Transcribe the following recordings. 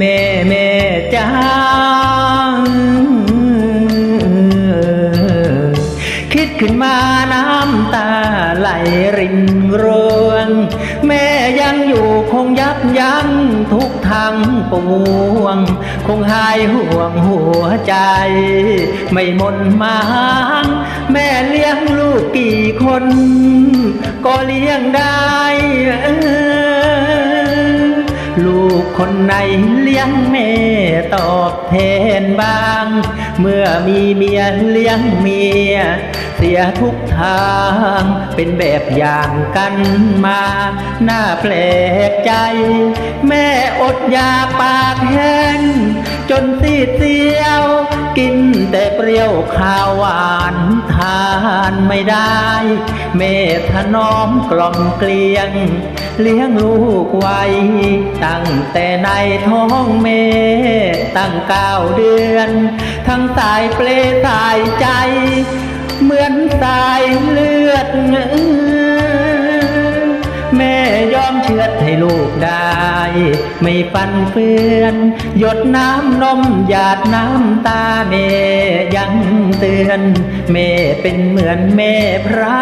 ม่แม่จ้าคิดขึ้นมาน้ำตาไหลรินรวง แม่ยังอยู่คงยับยั้งทุกทางปวง คงหายห่วงหัวใจ ไม่มนมางแม่เลี้ยงลูกกี่คน ก็เลี้ยงได้ กคนไหนเลี้ยงแม่ตอบแทนบ้าง เมื่อมีเมียเลี้ยงเมีย เสียทุกทางเป็นแบบอย่างกันมาน่าแปลกใจ แม่อดยาปากแห้ง จนซีเซียว กินแต่เปรี้ยวข้าวหวานทาน ไม่ได้แม่ถนอมกล่อมเกลียง เลี้ยงลูกไว้ ตั้งแต่ในท้องแม่ตั้งเก้าเดือน ทั้งสายเปลสายใจ เหมือนสายเลือด แม่ยอมเชือดให้ลูกได้ ไม่ฟันเฟือน หยดน้ำนมหยาดน้ำตาแม่ยังเตือนแม่เป็นเหมือนแม่พระ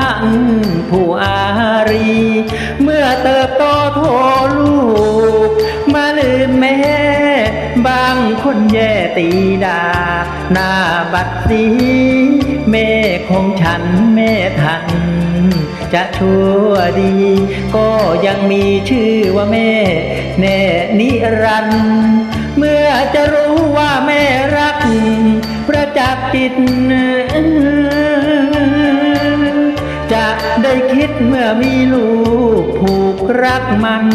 ผู้อารี เมื่อเติบโตโทลูก มาลืมแม่ บางคนแย่ตีดา หน้าบัดสีแม่ของฉันแม่ทัน จะชั่วดี ก็ยังมีชื่อว่าแม่ แน่นิรันด์เมื่อจะรู้ว่าแม่รัก ประจักษ์จิต ยคิดเมื่อมีลูกผูกรักมัน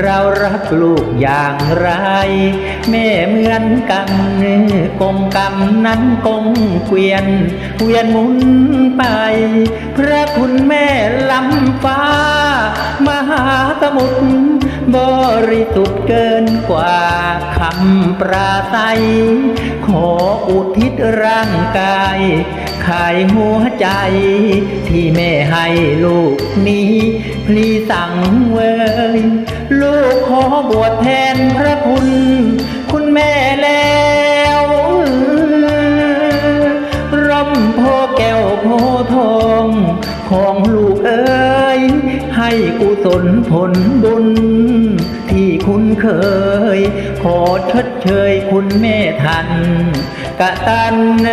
เรารักลูกอย่างไร แม่เหมือนกันกงกรรมนั้นกงเกวียน เวียนหมุนไป พระคุณแม่ล้ำฟ้ามหาสมุทร บริสุทธิ์เกินกว่าคำปราศัย ขออุทิศร่างกายขายหัวใจ ที่แม่ให้ลูกนี้ พลีสั่งเวยลูกขอบวชแทนพระคุณ คุณแม่แล้ว กุศลผลบุญ ที่คุณเคย ขอชดเชยคุณแม่ทันกะตันเน